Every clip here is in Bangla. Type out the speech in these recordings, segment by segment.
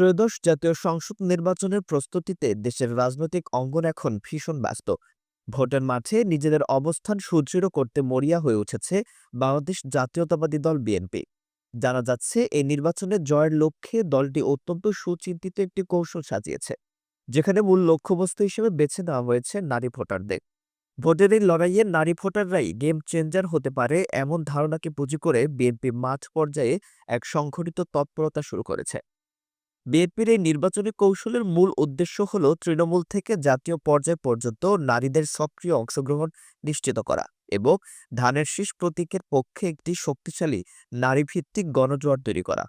ত্রয়োদশ জাতীয় সংসদ নির্বাচনের প্রস্তুতিতে দেশের রাজনৈতিক অঙ্গন এখন ভীষণ ব্যস্ত। ভোটের মাঠে নিজেদের অবস্থান সুদৃঢ় করতে মরিয়া হয়ে উঠেছে বাংলাদেশ জাতীয়তাবাদী দল বিএনপি। জানা যাচ্ছে, এই নির্বাচনে জয়ের লক্ষ্যে দলটি অত্যন্ত সুচিন্তিত একটি কৌশল সাজিয়েছে, যেখানে মূল লক্ষ্যবস্তু হিসেবে বেছে নেওয়া হয়েছে নারী ভোটারদের। ভোটের এই লড়াইয়ে নারী ভোটাররাই গেম চেঞ্জার হতে পারে এমন ধারণাকে পুঁজি করে বিএনপি মাঠ পর্যায়ে এক সংঘটিত তৎপরতা শুরু করেছে। বিএনপির এই নির্বাচনী কৌশলের মূল উদ্দেশ্য হল তৃণমূল থেকে জাতীয় পর্যায় পর্যন্ত নারীদের সক্রিয় অংশগ্রহণ নিশ্চিত করা এবং ধানের শীষ প্রতীকের পক্ষে একটি শক্তিশালী নারীভিত্তিক গণজোয়ার তৈরি করা।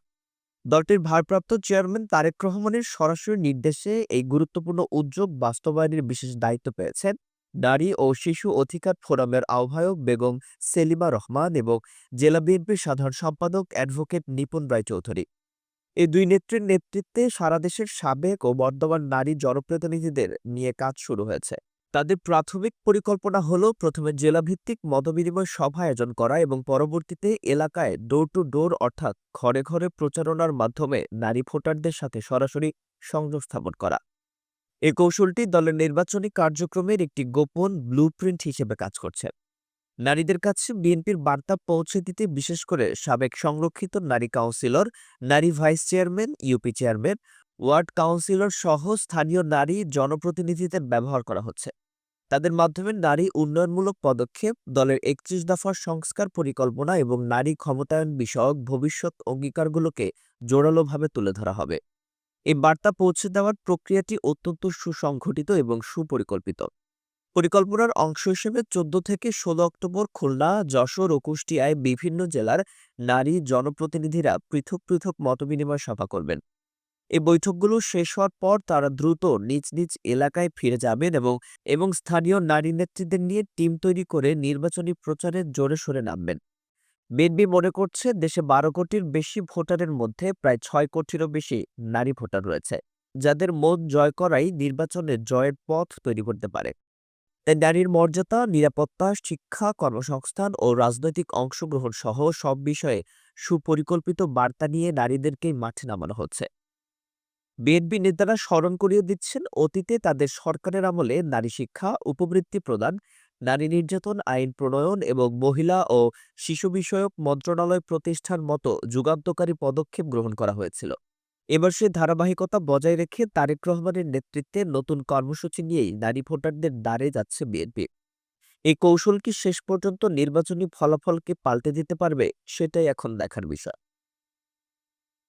দলটির ভারপ্রাপ্ত চেয়ারম্যান তারেক রহমানের সরাসরি নির্দেশে এই গুরুত্বপূর্ণ উদ্যোগ বাস্তবায়নের বিশেষ দায়িত্ব পেয়েছেন নারী ও শিশু অধিকার ফোরামের আহ্বায়ক বেগম সেলিমা রহমান এবং জেলা বিএনপির সাধারণ সম্পাদক অ্যাডভোকেট নিপুণ রায়চৌধুরী এই দুই নেত্রীর নেতৃত্বে সারা দেশের সাবেক ও বর্তমান নারী জনপ্রতিনিধিদের নিয়ে কাজ শুরু হয়েছে। তাদের প্রাথমিক পরিকল্পনা হলো প্রথমে জেলাভিত্তিক মতবিনিময় সভা আয়োজন করা এবং পরবর্তীতে এলাকায় ডোর টু ডোর অর্থাৎ ঘরে ঘরে প্রচারণার মাধ্যমে নারী ভোটারদের সাথে সরাসরি সংযোগ স্থাপন করা। এ কৌশলটি দলের নির্বাচনী কার্যক্রমের একটি গোপন ব্লুপ্রিন্ট হিসেবে কাজ করছে। নারীদের কাছে বিএনপির বার্তা পৌঁছে দিতে বিশেষ করে সাবেক সংরক্ষিত নারী কাউন্সিলর, নারী vice chairman, UP chairman, ward councillor সহ স্থানীয় নারী জনপ্রতিনিধিদের ব্যবহার করা হচ্ছে। তাদের মাধ্যমে নারী উন্নয়নমূলক পদক্ষেপ, দলের একত্রিশ দফার সংস্কার পরিকল্পনা এবং নারী ক্ষমতায়ন বিষয়ক ভবিষ্যৎ অঙ্গীকারগুলোকে জোরালোভাবে তুলে ধরা হবে। এই বার্তা পৌঁছে দেওয়ার প্রক্রিয়াটি অত্যন্ত সুসংগঠিত এবং সুপরিকল্পিত। পরিকল্পনার অংশ হিসেবে চোদ্দ থেকে ষোলো অক্টোবর খুলনা, যশোর ও কুষ্টিয়ায় বিভিন্ন জেলার নারী জনপ্রতিনিধিরা পৃথক পৃথক মতবিনিময় সভা করবেন। এই বৈঠকগুলো শেষ হওয়ার পর তারা দ্রুত নিজ নিজ এলাকায় ফিরে যাবেন এবং এবং স্থানীয় নারী নেত্রীদের নিয়ে টিম তৈরি করে নির্বাচনী প্রচারে জোরে সোরে নামবেন। বিএনপি মনে করছে দেশে বারো কোটির বেশি ভোটারের মধ্যে প্রায় ছয় কোটিরও বেশি নারী ভোটার রয়েছে, যাদের মত জয় করাই নির্বাচনে জয়ের পথ তৈরি করতে পারে। তাই নারীর মর্যাদা, নিরাপত্তা, শিক্ষা, কর্মসংস্থান ও রাজনৈতিক অংশগ্রহণ সহ সব বিষয়ে সুপরিকল্পিত বার্তা নিয়ে নারীদেরকেই মাঠে নামানো হচ্ছে। বিএনপি নেতারা স্মরণ করিয়ে দিচ্ছেন, অতীতে তাদের সরকারের আমলে নারী শিক্ষা, উপবৃত্তি প্রদান, নারী নির্যাতন, আইন প্রণয়ন এবং মহিলা ও শিশু বিষয়ক মন্ত্রণালয় প্রতিষ্ঠান মতো যুগান্তকারী পদক্ষেপ গ্রহণ করা হয়েছিল। এবার সে ধারাবাহিকতা বজায় রেখে তারেক রহমানের নেতৃত্বে নতুন কর্মসূচি নিয়েই নারী ভোটারদের দ্বারে যাচ্ছে বিএনপি। এই কৌশল কি শেষ পর্যন্ত নির্বাচনী ফলাফলকে পাল্টে দিতে পারবে, সেটাই এখন দেখার বিষয়।